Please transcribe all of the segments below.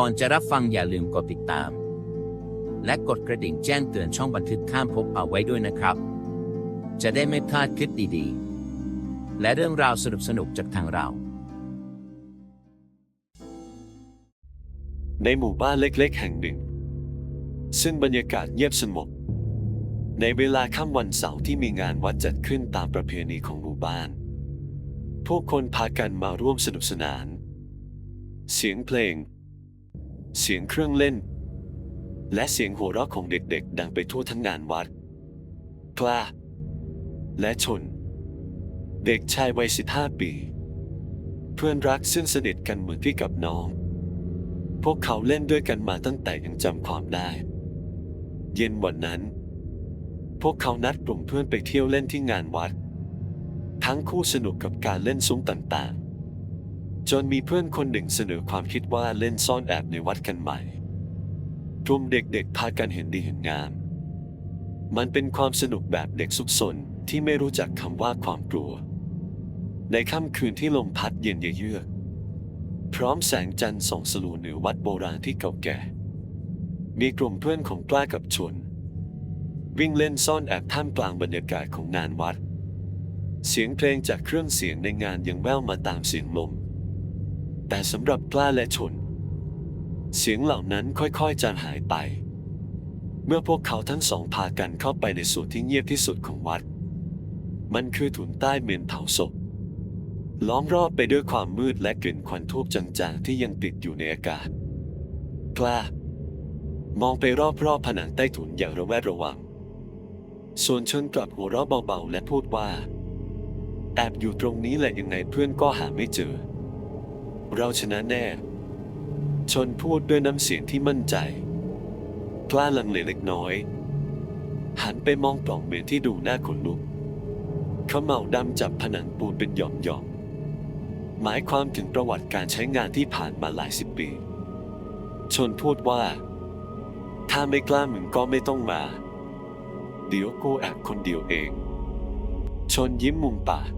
ก่อนจะรับฟังอย่าลืมกดติดตาม และกดกระดิ่งแจ้งเตือนช่องบันทึกข้ามภพเอาไว้ด้วยนะครับ จะได้ไม่พลาดคลิปดีๆ และเรื่องราวสนุกๆจากทางเรา ในหมู่บ้านเล็กๆ แห่งหนึ่ง ซึ่งบรรยากาศเงียบสงบในเวลาค่ำวันเสาร์ที่มีงานวัดจัดขึ้นตามประเพณีของหมู่บ้านผู้คนพากันมาร่วมสนุกสนาน เสียงเพลง เสียงเครื่องเล่น และเสียงหัวเราะของเด็กๆ ดังไปทั่วทั้งงานวัดกล้าและชน เด็กชายวัยสิบห้าปี เพื่อนรักซึ่งสนิทกันเหมือนพี่กับน้อง พวกเขาเล่นด้วยกันมาตั้งแต่ยังจำความได้ เย็นวันนั้น พวกเขานัดกลุ่มเพื่อนไปเที่ยวเล่นที่งานวัด ทั้งคู่สนุกกับการเล่นซุ้มต่างๆ จนมีเพื่อนคนหนึ่งเสนอความคิดว่าเล่นซ่อนแอบในวัดกันใหม่กลุ่มเด็กๆพากันเห็นดีเห็นงาม มันเป็นความสนุกแบบเด็กซุกซนที่ไม่รู้จักคำว่าความกลัว ในค่ำคืนที่ลมพัดเย็นเยือก พร้อมแสงจันทร์ส่องสลัวเหนือวัดโบราณที่เก่าแก่ มีกลุ่มเพื่อนของกล้ากับชน วิ่งเล่นซ่อนแอบท่ามกลางบรรยากาศของงานวัด เสียงเพลงจากเครื่องเสียงในงานยังแว่วมาตามเสียงลม แต่สำหรับกล้าและชน เสียงเหล่านั้นค่อยๆจางหายไป เมื่อพวกเขาทั้งสองพากันเข้าไปในส่วนที่เงียบที่สุดของวัด มันคือถุนใต้เมนเผาศพ ล้อมรอบไปด้วยความมืดและกลิ่นควันทูบจางๆที่ยังติดอยู่ในอากาศ กล้ามองไปรอบๆผนังใต้ถุนอย่างระแวดระวัง ส่วนชนกลับหัวเราะเบาๆและพูดว่า แอบอยู่ตรงนี้แหละยังไงเพื่อนก็หาไม่เจอ เราชนะแน่ ชนพูดด้วยน้ำเสียงที่มั่นใจกล้าลังเลเล็กน้อย หันไปมองปล่องเมนที่ดูน่าขนลุกเขาเมาดำจับผนังปูนเป็นหย่อมๆ หมายความถึงประวัติการใช้งานที่ผ่านมาหลายสิบปี ชนพูดว่า ถ้าไม่กล้ามึงก็ไม่ต้องมา เดี๋ยวกูแอบคนเดียวเอง ชนยิ้มมุมปาก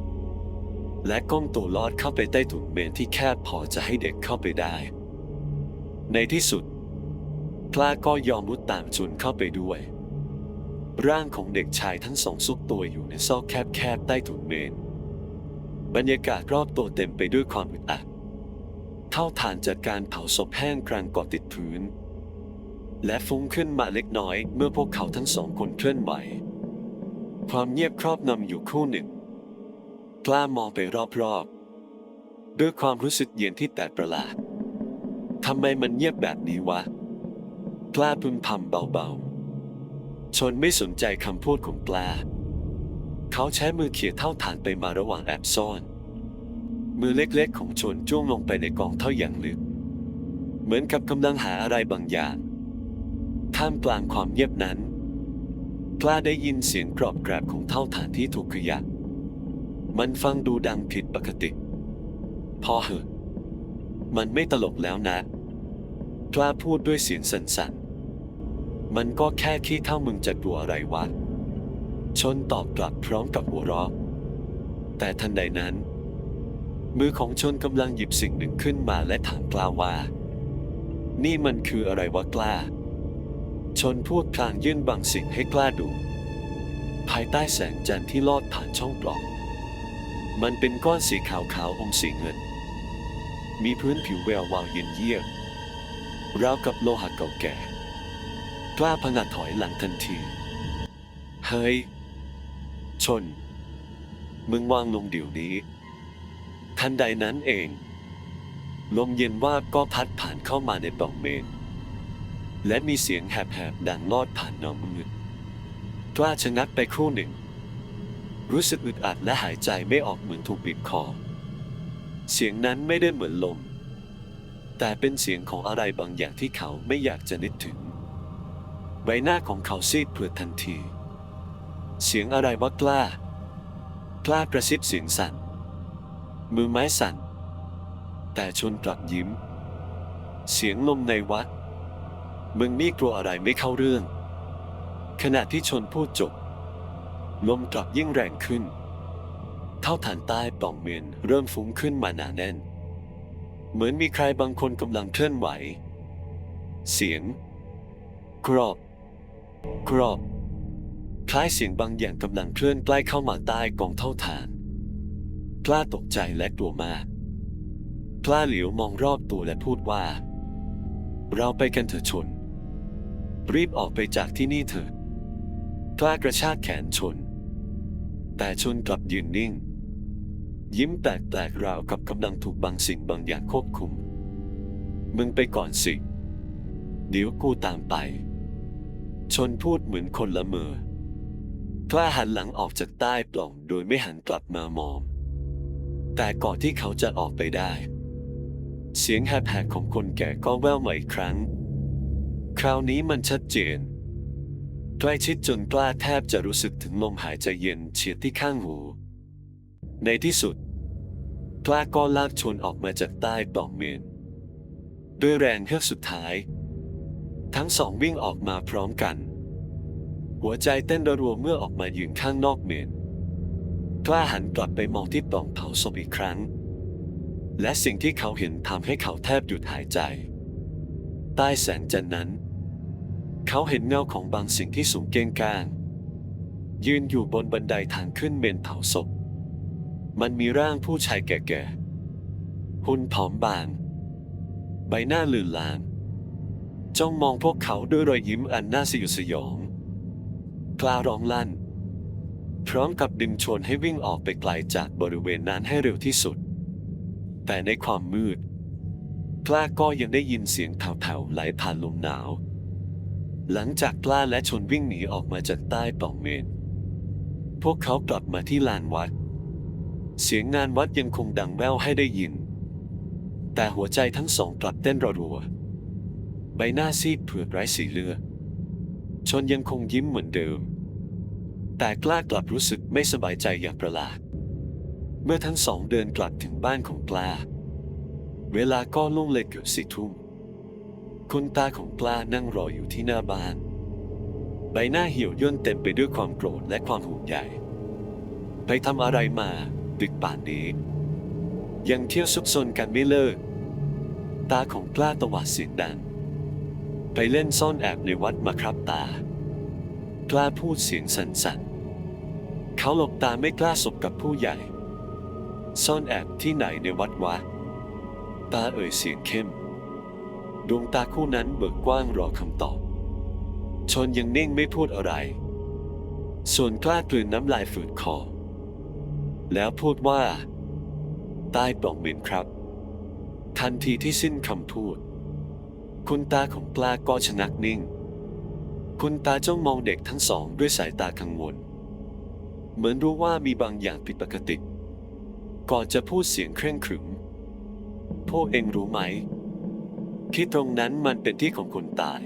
และก้มตัวลอดเข้าไปใต้ถุนเมนที่แคบพอจะให้เด็กเข้าไปได้ ในที่สุดกล้าก็ยอมมุดตามชนเข้าไปด้วย ร่างของเด็กชายทั้งสองซุกตัวอยู่ในซอกแคบๆใต้ถุนเมน บรรยากาศรอบตัวเต็มไปด้วยความอึดอัดเท่าฐานจากการเผาศพแห้งกรังเกาะติดพื้น และฟุ้งขึ้นมาเล็กน้อยเมื่อพวกเขาทั้งสองคนเคลื่อนไหว ความเงียบครอบนำอยู่คู่หนึ่ง กล้ามองไปรอบๆ ด้วยความรู้สึกเย็นที่แตกประหลาดทำไมมันเงียบแบบนี้วะ กล้าพึมพำเบาๆ ชนไม่สนใจคำพูดของกล้าเขาใช้มือเขี่ยเท่าฐานไปมาระหว่างแอบซ่อน มือเล็กๆของชนจ้วงลงไปในกองเท่าอย่างลึก เหมือนกับกำลังหาอะไรบางอย่าง ท่ามกลางความเงียบนั้น กล้าได้ยินเสียงกรอบแกรบของเท่าฐานที่ถูกขยับ มันฟังดูดังผิดปกติ พอเหอะ มันไม่ตลกแล้วนะ กล้าพูดด้วยเสียงสั่นๆ มันก็แค่ขี้เท่ามึงจะกลัวอะไรวะ ชนตอบกลับพร้อมกับหัวเราะ แต่ทันใดนั้น มือของชนกำลังหยิบสิ่งหนึ่งขึ้นมาและถามกล้าว่า นี่มันคืออะไรวะกล้า ชนพูดพลางยื่นบางสิ่งให้กล้าดู ภายใต้แสงจันทร์ที่ลอดผ่านช่องปล่อง มันเป็นก้อนสีขาวๆอมสีเงิน มีพื้นผิวแวววาวเย็นเยียบราวกับโลหะเก่าแก่กล้าพงัดถอยหลังทันที เฮ้ย ชน มึงวางลงเดี๋ยวนี้ ทันใดนั้นเอง ลมเย็นว่าบก็พัดผ่านเข้ามาในปล่องเมน และมีเสียงแหบๆดังลอดผ่านเงามืดกล้าชะงักไปครู่หนึ่ง รู้สึกอึดอัดและหายใจไม่ออกเหมือนถูกบีบคอ เสียงนั้นไม่ได้เหมือนลม แต่เป็นเสียงของอะไรบางอย่างที่เขาไม่อยากจะนึกถึง ใบหน้าของเขาซีดเปลือดทันที เสียงอะไรวะกล้ากล้ากระซิบเสียงสั่น มือไม้สั่น แต่ชนกลับยิ้ม เสียงลมในวัด มึงนี่กลัวอะไรไม่เข้าเรื่อง ขณะที่ชนพูดจบ ลมกลับยิ่งแรงขึ้น เท่าฐานใต้ปล่องเมนเริ่มฟุ้งขึ้นมาหนาแน่น เหมือนมีใครบางคนกำลังเคลื่อนไหว เสียงกรอบกรอบคล้ายเสียงบางอย่างกำลังเคลื่อนใกล้เข้ามาใต้กองเท่าฐานกล้าตกใจและกลัวมากกล้าเหลียวมองรอบตัวและพูดว่า เราไปกันเถอะชน รีบออกไปจากที่นี่เถอะกล้ากระชากแขนชน แต่ชนกลับยืนนิ่ง ยิ้มแปลกๆราวกับกำลังถูกบางสิ่งบางอย่างควบคุม มึงไปก่อนสิ เดี๋ยวกูตามไป ชนพูดเหมือนคนละเมอกล้าหันหลังออกจากใต้ปล่องโดยไม่หันกลับมามอง แต่ก่อนที่เขาจะออกไปได้ เสียงแหบๆของคนแก่ก็แว่วมาอีกครั้ง คราวนี้มันชัดเจน ใกล้ชิดจนกล้าแทบจะรู้สึกถึงลมหายใจเย็นเฉียดที่ข้างหู ในที่สุด กล้าก็ลากชนออกมาจากใต้ปล่องเมน ด้วยแรงเฮือกสุดท้าย ทั้งสองวิ่งออกมาพร้อมกัน หัวใจเต้นระรัวเมื่อออกมายืนข้างนอกเมน กล้าหันกลับไปมองที่ปล่องเผาศพอีกครั้ง และสิ่งที่เขาเห็นทำให้เขาแทบหยุดหายใจ ใต้แสงจันทร์นั้น เขาเห็นเงาของบางสิ่งที่สูงเก้งก้าง ยืนอยู่บนบันไดทางขึ้นเมนเผาศพ มันมีร่างผู้ชายแก่ๆ หุ่นผอมบาง ใบหน้าลื่นลางจ้องมองพวกเขาด้วยรอยยิ้มอันน่าสยดสยองกล้าร้องลั่น พร้อมกับดึงชวนให้วิ่งออกไปไกลจากบริเวณนั้นให้เร็วที่สุด แต่ในความมืดกล้าก็ยังได้ยินเสียงแผ่วๆไหลผ่านลมหนาว หลังจากกล้าและชนวิ่งหนีออกมาจากใต้ปล่องเมน พวกเขากลับมาที่ลานวัด เสียงงานวัดยังคงดังแว่วให้ได้ยิน แต่หัวใจทั้งสองกลับเต้นรัวๆใบหน้าซีดเผือดไร้สีเลือดชนยังคงยิ้มเหมือนเดิม แต่กล้ากลับรู้สึกไม่สบายใจอย่างประหลาด เมื่อทั้งสองเดินกลับถึงบ้านของกล้า เวลาก็ล่วงเลยเกือบสี่ทุ่ม คุณตาของกล้านั่งรออยู่ที่หน้าบ้าน ใบหน้าเหี่ยวย่นเต็มไปด้วยความโกรธและความห่วงใยไปทำอะไรมา ดึกป่านนี้ ยังเที่ยวซุกซนกันไม่เลิก ตาของกล้าตวาดเสียงดังไปเล่นซ่อนแอบในวัดมาครับตา กล้าพูดเสียงสั่นๆ เขาหลบตาไม่กล้าสบกับผู้ใหญ่ ซ่อนแอบที่ไหนในวัดวะ ตาเอ่ยเสียงเข้ม ดวงตาคู่นั้นเบิกกว้างรอคำตอบ ชนยังนิ่งไม่พูดอะไร ส่วนกล้ากลืนน้ำลายฝืดคอ แล้วพูดว่า ใต้ปล่องเมนครับ ทันทีที่สิ้นคำพูด คุณตาของกล้าก็ชะงักนิ่ง คุณตาจ้องมองเด็กทั้งสองด้วยสายตากังวล เหมือนรู้ว่ามีบางอย่างผิดปกติ ก่อนจะพูดเสียงเคร่งขรึมพวกเองรู้ไหม ที่ตรงนั้นมันเป็นที่ของคนตาย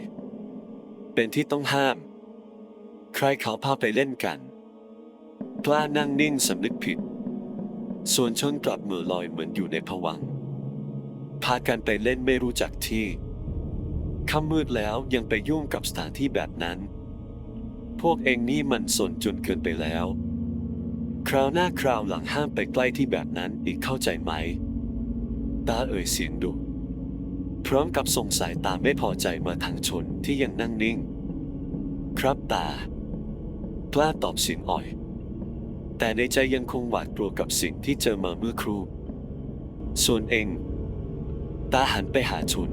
เป็นที่ต้องห้าม ใครเขาพาไปเล่นกันกล้านั่งนิ่งสำนึกผิด ส่วนชนกลับมือลอยเหมือนอยู่ในผวัง พากันไปเล่นไม่รู้จักที่ค่ำมืดแล้วยังไปยุ่งกับสถานที่แบบนั้น พวกเองนี่มันสนจนเกินไปแล้ว คราวหน้าคราวหลังห้ามไปใกล้ที่แบบนั้นอีกเข้าใจไหม ตาเอ่ยเสียงดุ พร้อมกับส่งสายตาไม่พอใจมาทางชนที่ยังนั่งนิ่ง ครับตา กล้าตอบสียงอ่อย แต่ในใจยังคงหวาดกลัวกับสิ่งที่เจอมาเมื่อครู่ ส่วนเอง ตาหันไปหาชน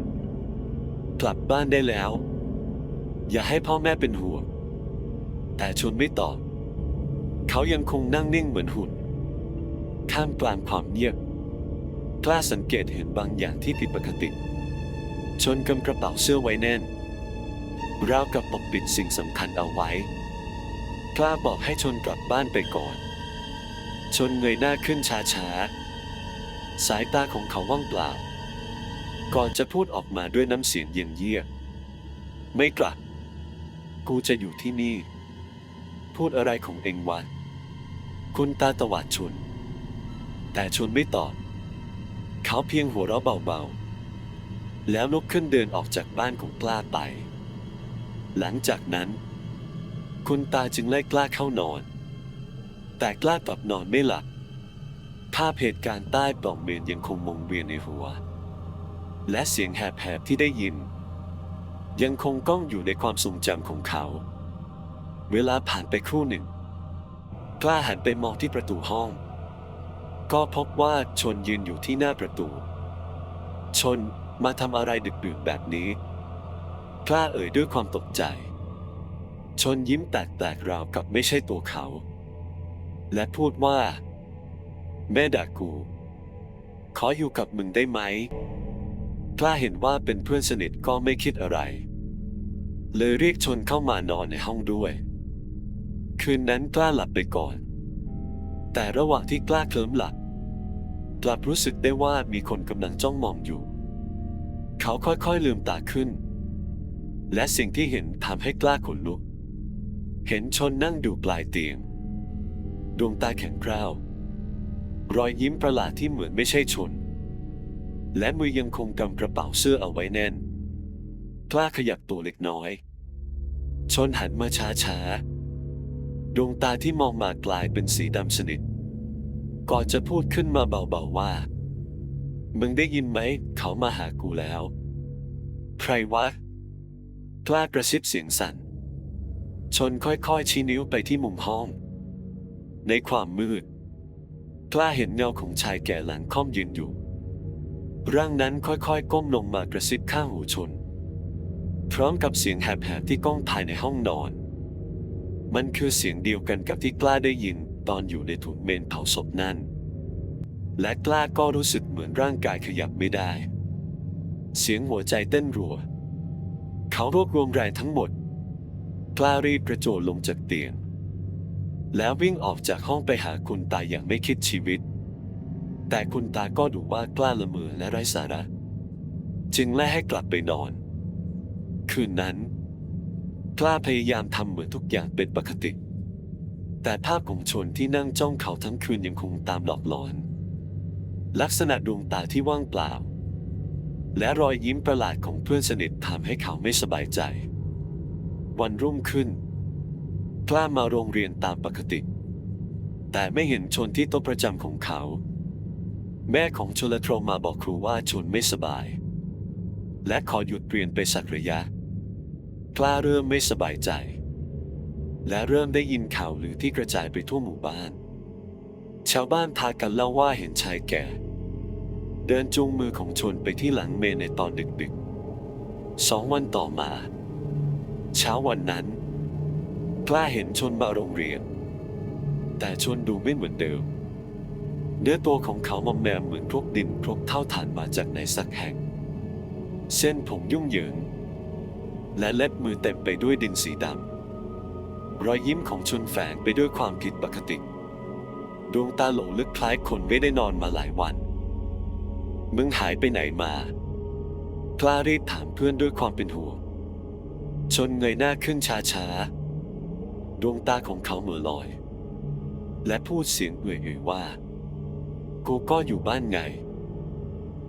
กลับบ้านได้แล้ว อย่าให้พ่อแม่เป็นห่วง แต่ชนไม่ตอบ เขายังคงนั่งนิ่งเหมือนหุ่น ข้ามกลางความเงียบกล้าสังเกตเห็นบางอย่างที่ผิดปกติ ชนกำกระเป๋าเสื้อไว้แน่น ราวกับปกปิดสิ่งสำคัญเอาไว้กล้าบอกให้ชนกลับบ้านไปก่อน ชนเงยหน้าขึ้นช้าๆ สายตาของเขาว่างเปล่า ก่อนจะพูดออกมาด้วยน้ำเสียงเย็นเยียบไม่กลับ กูจะอยู่ที่นี่ พูดอะไรของเองวะคุณตาตวาดชน แต่ชนไม่ตอบ เขาเพียงหัวเราะเบาๆ แล้วลุกขึ้นเดินออกจากบ้านของกล้าไป หลังจากนั้น คุณตาจึงไล่กล้าเข้านอน แต่กล้ากลับนอนไม่หลับ ภาพเหตุการณ์ใต้ปล่องเมนยังคงมงเวียนในหัว และเสียงแหบๆที่ได้ยิน ยังคงก้องอยู่ในความทรงจำของเขา เวลาผ่านไปครู่หนึ่ง กล้าหันไปมองที่ประตูห้อง ก็พบว่าชนยืนอยู่ที่หน้าประตู ชน มาทำอะไรดึกดื่นแบบนี้กล้าเอ่ยด้วยความตกใจ ชนยิ้มแตกๆราวกับไม่ใช่ตัวเขา และพูดว่า แม่ด่ากู ขออยู่กับมึงได้ไหมกล้าเห็นว่าเป็นเพื่อนสนิทก็ไม่คิดอะไร เลยเรียกชนเข้ามานอนในห้องด้วย คืนนั้นกล้าหลับไปก่อน แต่ระหว่างที่กล้าเคลิ้มหลับกลับรู้สึกได้ว่ามีคนกำลังจ้องมองอยู่ เขาค่อยๆลืมตาขึ้น และสิ่งที่เห็นทำให้กล้าขนลุก เห็นชนนั่งดูปลายเตียง ดวงตาแข็งกร้าว รอยยิ้มประหลาดที่เหมือนไม่ใช่ชน และมือยังคงกำกระเป๋าเสื้อเอาไว้แน่น กล้าขยับตัวเล็กน้อย ชนหันมาช้าๆ ดวงตาที่มองมากลายเป็นสีดำสนิท ก่อนจะพูดขึ้นมาเบาๆว่า มึงได้ยินไหม เขามาหากูแล้ว ใครวะกล้ากระซิบเสียงสั่น ชนค่อยๆชี้นิ้วไปที่มุมห้อง ในความมืด กล้าเห็นเงาของชายแก่หลังค่อมยืนอยู่ ร่างนั้นค่อยๆ ก้มลงมากระซิบข้างหูชน พร้อมกับเสียงแหบๆที่ก้องภายในห้องนอน มันคือเสียงเดียวกันกับที่กล้าได้ยินตอนอยู่ในถุนเมนเผาศพนั่น และกล้าก็รู้สึกเหมือนร่างกายขยับไม่ได้ เสียงหัวใจเต้นรัว เขารวบรวมแรงทั้งหมด กล้ารีบกระโจนลงจากเตียง แล้ววิ่งออกจากห้องไปหาคุณตาอย่างไม่คิดชีวิต แต่คุณตาก็ดูว่ากล้าละเมอและไร้สาระ จึงไล่ให้กลับไปนอน คืนนั้น กล้าพยายามทำเหมือนทุกอย่างเป็นปกติ แต่ภาพของชนที่นั่งจ้องเขาทั้งคืนยังคงตามหลอกหลอน ลักษณะดวงตาที่ว่างเปล่า และรอยยิ้มประหลาดของเพื่อนสนิททำให้เขาไม่สบายใจ วันรุ่งขึ้นกล้ามาโรงเรียนตามปกติ แต่ไม่เห็นชนที่โต๊ะประจำของเขา แม่ของชนและโทรมาบอกครูว่าชนไม่สบาย และขอหยุดเรียนไปสักระยะกล้าเริ่มไม่สบายใจ และเริ่มได้ยินข่าวหรือที่กระจายไปทั่วหมู่บ้าน ชาวบ้านพากันเล่าว่าเห็นชายแก่ เดินจูงมือของชนไปที่หลังเมนในตอนดึกๆสองวันต่อมา เช้าวันนั้นกล้าเห็นชนมาโรงเรียน แต่ชนดูไม่เหมือนเดิมเนื้อตัวของเขามอมแมมเหมือนพวกดินพรกเท่าฐานมาจากไหนสักแห่ง เส้นผมยุ่งเหยิง และเล็บมือเต็มไปด้วยดินสีดำรอยยิ้มของชนแฝงไปด้วยความผิดปกติ ดวงตาโหลลึกคล้ายคนไม่ได้นอนมาหลายวัน มึงหายไปไหนมากล้ารีบถามเพื่อนด้วยความเป็นห่วง ชนเงยหน้าขึ้นช้าๆ ดวงตาของเขาเหม่อลอย และพูดเสียงเอื่อยๆว่า กูก็อยู่บ้านไง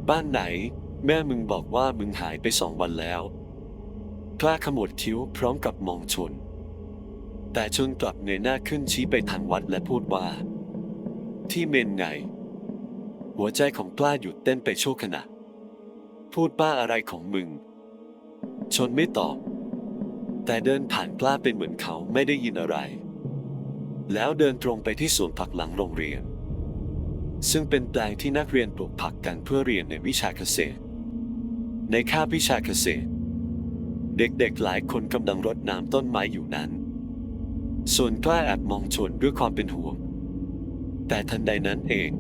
บ้านไหน แม่มึงบอกว่ามึงหายไปสองวันแล้วกล้าขมวดคิ้วพร้อมกับมองชน แต่ชนกลับเงยหน้าขึ้นชี้ไปทางวัดและพูดว่า ที่เมนไง หัวใจของกล้าหยุดเต้นไปชั่วขณะ พูดบ้าอะไรของมึง ชนไม่ตอบ แต่เดินผ่านกล้าเป็นเหมือนเขาไม่ได้ยินอะไร แล้วเดินตรงไปที่สวนผักหลังโรงเรียน ซึ่งเป็นแปลงที่นักเรียนปลูกผักกันเพื่อเรียนในวิชาเกษตร ในคาบวิชาเกษตร เด็กๆหลายคนกำลังรดน้ำต้นไม้อยู่นั้น ส่วนกล้าแอบมองชนด้วยความเป็นห่วง แต่ทันใดนั้นเอง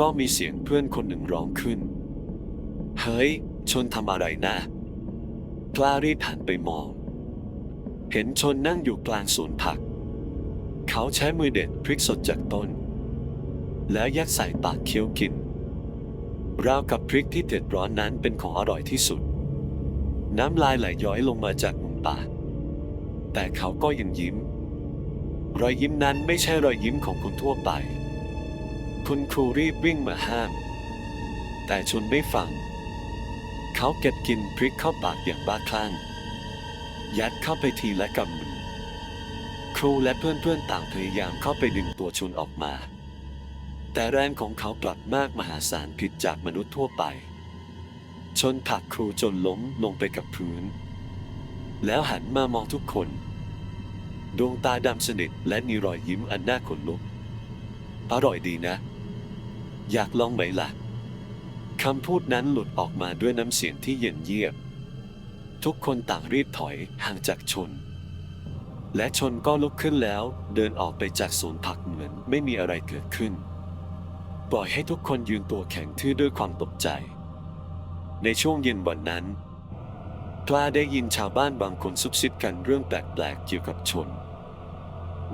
ก็มีเสียงเพื่อนคนหนึ่งร้องขึ้น เฮ้ย ชนทำอะไรนะกล้ารีบหันไปมอง เห็นชนนั่งอยู่กลางสวนผัก เขาใช้มือเด็ดพริกสดจากต้น แล้วยัดใส่ปากเคี้ยวกิน ราวกับพริกที่เด็ดร้อนนั้นเป็นของอร่อยที่สุด น้ำลายไหลย้อยลงมาจากมุมปากแต่เขาก็ยังยิ้ม รอยยิ้มนั้นไม่ใช่รอยยิ้มของคนทั่วไป คุณครูรีบวิ่งมาห้าม แต่ชนไม่ฟัง เขาเก็บกินพริกเข้าปากอย่างบ้าคลั่ง ยัดเข้าไปทีละกำมือ ครูและเพื่อนๆต่างพยายามเข้าไปดึงตัวชนออกมา แต่แรงของเขากลับมากมหาศาลผิดจากมนุษย์ทั่วไป ชนผลักครูจนล้มลงไปกับพื้น แล้วหันมามองทุกคน ดวงตาดำสนิทและมีรอยยิ้มอันน่าขนลุก อร่อยดีนะ อยากลองไหมล่ะคำพูดนั้นหลุดออกมาด้วยน้ำเสียงที่เย็นเยียบ ทุกคนต่างรีบถอยห่างจากชน และชนก็ลุกขึ้นแล้ว เดินออกไปจากสวนผักเหมือนไม่มีอะไรเกิดขึ้น ปล่อยให้ทุกคนยืนตัวแข็งทื่อด้วยความตกใจ ในช่วงเย็นวันนั้นกล้าได้ยินชาวบ้านบางคนซุบซิบกันเรื่องแปลกๆเกี่ยวกับชน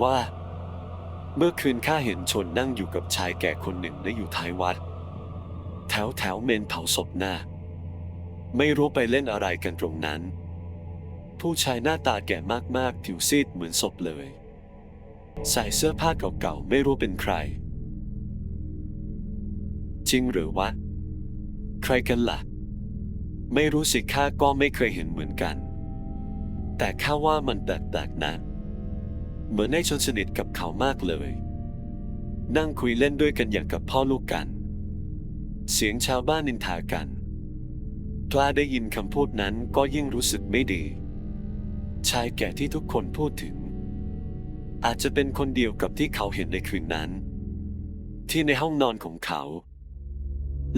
ว่า เมื่อคืนข้าเห็นชนนั่งอยู่กับชายแก่คนหนึ่งและอยู่ท้ายวัด แถวแถวเมนเผาศพหน้า ไม่รู้ไปเล่นอะไรกันตรงนั้น ผู้ชายหน้าตาแก่มากๆ ผิวซีดเหมือนศพเลย ใส่เสื้อผ้าเก่าๆ ไม่รู้เป็นใคร จริงหรือวะ ใครกันล่ะ ไม่รู้สิข้าก็ไม่เคยเห็นเหมือนกัน แต่ข้าว่ามันแปลกๆนะ เหมือนในชนสนิทกับเขามากเลย นั่งคุยเล่นด้วยกันอย่างกับพ่อลูกกัน เสียงชาวบ้านนินทากันกล้าได้ยินคำพูดนั้นก็ยิ่งรู้สึกไม่ดี ชายแก่ที่ทุกคนพูดถึง อาจจะเป็นคนเดียวกับที่เขาเห็นในคืนนั้น ที่ในห้องนอนของเขา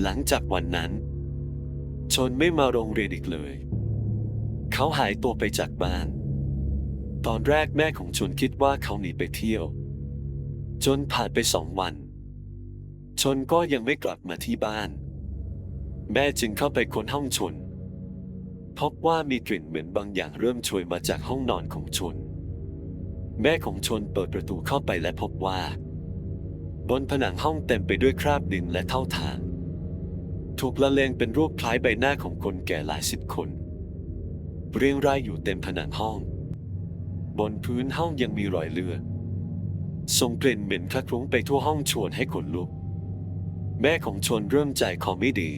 หลังจากวันนั้น ชนไม่มาโรงเรียนอีกเลย เขาหายตัวไปจากบ้าน ตอนแรกแม่ของชนคิดว่าเขาหนีไปเที่ยว จนผ่านไปสองวัน ชนก็ยังไม่กลับมาที่บ้าน แม่จึงเข้าไปค้นห้องชน พบว่ามีกลิ่นเหมือนบางอย่างเริ่มโชยมาจากห้องนอนของชน แม่ของชนเปิดประตูเข้าไปและพบว่า บนผนังห้องเต็มไปด้วยคราบดินและเท่าฐานถูกละเลงเป็นรูปคล้ายใบหน้าของคนแก่หลายสิบคน เรียงรายอยู่เต็มผนังห้อง บนพื้นห้องยังมีรอยเลือดส่งกลิ่นเหม็นคละคลุ้งไปทั่วห้องชวนให้ขนลุก แม่ของชนเริ่มใจคอไม่ดี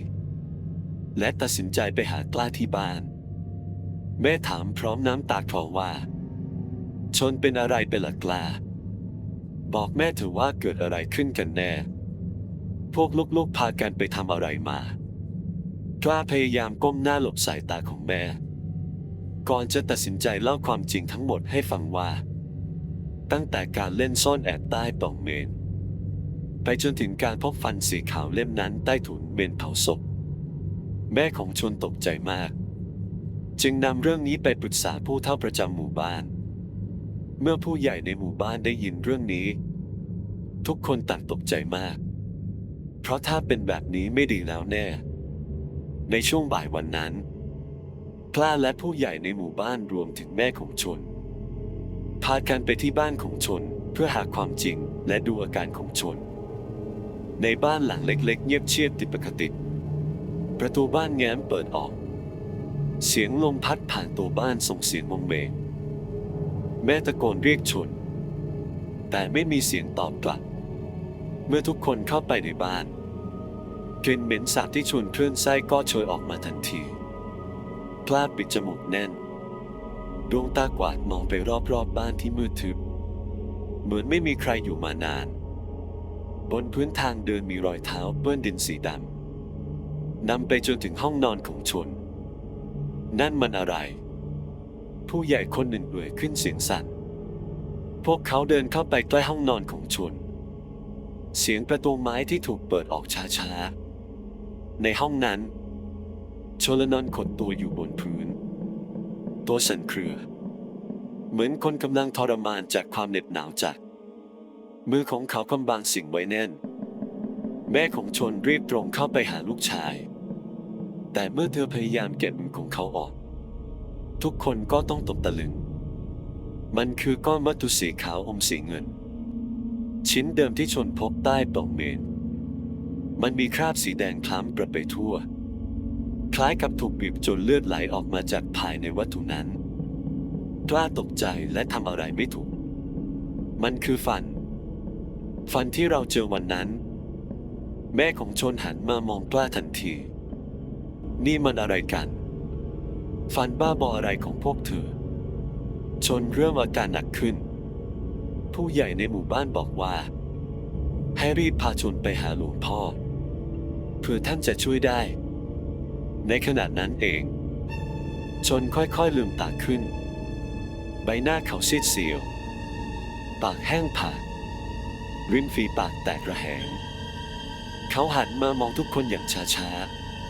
และตัดสินใจไปหากล้าที่บ้าน แม่ถามพร้อมน้ำตาคลอว่า ชนเป็นอะไรไปหล่ะกล้า บอกแม่เถอะว่าเกิดอะไรขึ้นกันแน่ พวกลูกๆพากันไปทำอะไรมา กล้าพยายามก้มหน้าหลบสายตาของแม่ ก่อนจะตัดสินใจเล่าความจริงทั้งหมดให้ฟังว่า ตั้งแต่การเล่นซ่อนแอบใต้ปล่องเมน ไปจนถึงการพบฟันสีขาวเล่มนั้นใต้ถุนเมนเผาศพ แม่ของชนตกใจมาก จึงนำเรื่องนี้ไปปรึกษาผู้เฒ่าประจำหมู่บ้าน เมื่อผู้ใหญ่ในหมู่บ้านได้ยินเรื่องนี้ ทุกคนต่างตกใจมาก เพราะถ้าเป็นแบบนี้ไม่ดีแล้วแน่ ในช่วงบ่ายวันนั้น กล้าและผู้ใหญ่ในหมู่บ้านรวมถึงแม่ของชน พากันไปที่บ้านของชนเพื่อหาความจริงและดูอาการของชน ในบ้านหลังเล็กๆ เงียบเชียบติดปกติ ประตูบ้านแง้มเปิดออก เสียงลมพัดผ่านตัวบ้านส่งเสียงวงเวงแม่ตะโกนเรียกชน แต่ไม่มีเสียงตอบกลับ เมื่อทุกคนเข้าไปในบ้านกลิ่นเหม็นสาบที่ชวนคลื่อนไส้ก็โชยออกมาทันที กล้าปิดจมูกแน่น ดวงตากวาดมองไปรอบๆบบ้านที่มืดทึบ เหมือนไม่มีใครอยู่มานาน บนพื้นทางเดินมีรอยเท้าเปื้อนดินสีดำนำไปจนถึงห้องนอนของชน นั่นมันอะไร ผู้ใหญ่คนหนึ่งเอ่ยขึ้นเสียงสั่น พวกเขาเดินเข้าไปใกล้ห้องนอนของชน เสียงประตูไม้ที่ถูกเปิดออกช้าๆ ในห้องนั้น ชลนอนขดตัวอยู่บนพื้น ตัวสั่นเครือ เหมือนคนกำลังทรมานจากความเหน็บหนาวจัดมือของเขากำบังสิ่งไว้แน่น แม่ของชนรีบตรงเข้าไปหาลูกชาย แต่เมื่อเธอพยายามเก็บมือของเขาออก ทุกคนก็ต้องตกตะลึง มันคือก้อนวัตถุสีขาวอมสีเงิน ชิ้นเดิมที่ชนพบใต้ปล่องเมน มันมีคราบสีแดงคล้ำประไปทั่ว คล้ายกับถูกบีบจนเลือดไหลออกมาจากภายในวัตถุนั้นกล้าตกใจและทำอะไรไม่ถูก มันคือฟัน ฟันที่เราเจอวันนั้น แม่ของชนหันมามองกล้าทันที นี่มันอะไรกัน ฟันบ้าบออะไรของพวกเธอ ชนเริ่มอาการหนักขึ้น ผู้ใหญ่ในหมู่บ้านบอกว่า ให้รีบพาชนไปหาหลวงพ่อ เพื่อท่านจะช่วยได้ ในขณะนั้นเองชนค่อยๆลืมตาขึ้น ใบหน้าเขาซีดเซียว ปากแห้งผากริมฝีปากแตกระแหง เขาหันมามองทุกคนอย่างช้า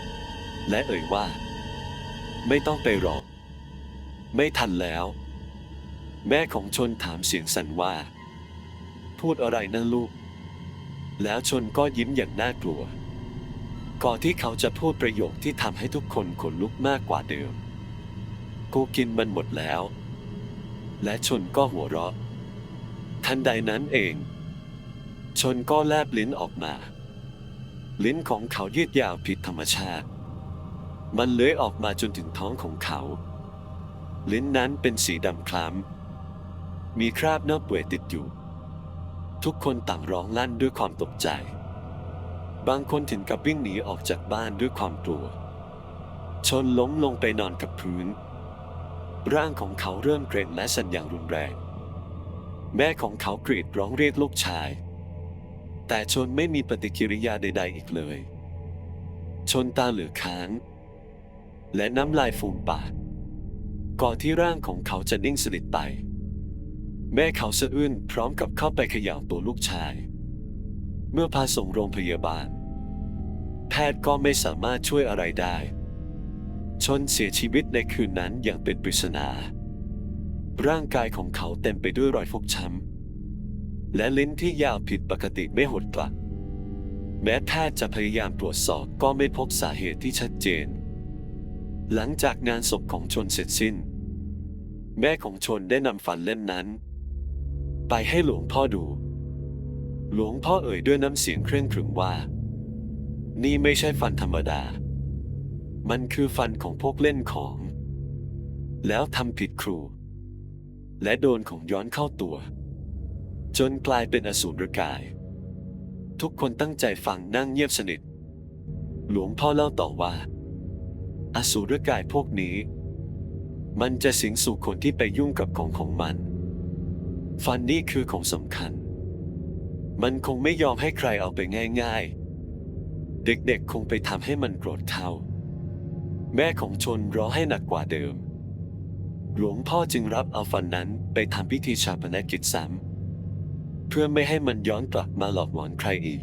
ๆ และเอ่ยว่า ไม่ต้องไปรอไม่ทันแล้ว แม่ของชนถามเสียงสั่นว่า พูดอะไรนะลูก แล้วชนก็ยิ้มอย่างน่ากลัว ก่อนที่เขาจะพูดประโยคที่ทำให้ทุกคนขนลุกมากกว่าเดิม กูกินมันหมดแล้ว และชนก็หัวเราะ ทันใดนั้นเอง ชนก็แลบลิ้นออกมา ลิ้นของเขายืดยาวผิดธรรมชาติ มันเลื้อยออกมาจนถึงท้องของเขา ลิ้นนั้นเป็นสีดำคล้ำมีคราบเน่าเปื่อยติดอยู่ ทุกคนต่างร้องลั่นด้วยความตกใจ บางคนถึงกับวิ่งหนีออกจากบ้านด้วยความกลัว ชนล้มลงไปนอนกับพื้น ร่างของเขาเริ่มเกร็งและสั่นอย่างรุนแรง แม่ของเขากรีดร้องเรียกลูกชาย แต่ชนไม่มีปฏิกิริยาใด ๆ อีกเลย ชนตาเหลือค้าง และน้ำลายฟูมปาก ก่อนที่ร่างของเขาจะนิ่งสนิทไป แม่เขาสะอื้นพร้อมกับเข้าไปเขย่าตัวลูกชาย เมื่อพาส่งโรงพยาบาล แพทย์ก็ไม่สามารถช่วยอะไรได้ ชนเสียชีวิตในคืนนั้นอย่างเป็นปริศนา ร่างกายของเขาเต็มไปด้วยรอยฟกช้ำ และลิ้นที่ยาวผิดปกติไม่หดกลับ แม้แพทย์จะพยายามตรวจสอบก็ไม่พบสาเหตุที่ชัดเจน หลังจากงานศพของชนเสร็จสิ้น แม่ของชนได้นำฟันเล่มนั้น ไปให้หลวงพ่อดู หลวงพ่อเอ่ยด้วยน้ำเสียงเคร่งขรึมว่า นี่ไม่ใช่ฟันธรรมดา มันคือฟันของพวกเล่นของ แล้วทำผิดครู และโดนของย้อนเข้าตัว จนกลายเป็นอสูรกาย ทุกคนตั้งใจฟังนั่งเงียบสนิท หลวงพ่อเล่าต่อว่า อสูรกายพวกนี้ มันจะสิงสู่คนที่ไปยุ่งกับของของมัน ฟันนี่คือของสำคัญ มันคงไม่ยอมให้ใครเอาไปง่าย ๆ เด็กๆคงไปทำให้มันโกรธเขาแม่ของชนร้องให้หนักกว่าเดิม หลวงพ่อจึงรับเอาฟันนั้นไปทำพิธีชาปนกิจซ้ำเพื่อไม่ให้มันย้อนกลับมาหลอกหลอนใครอีก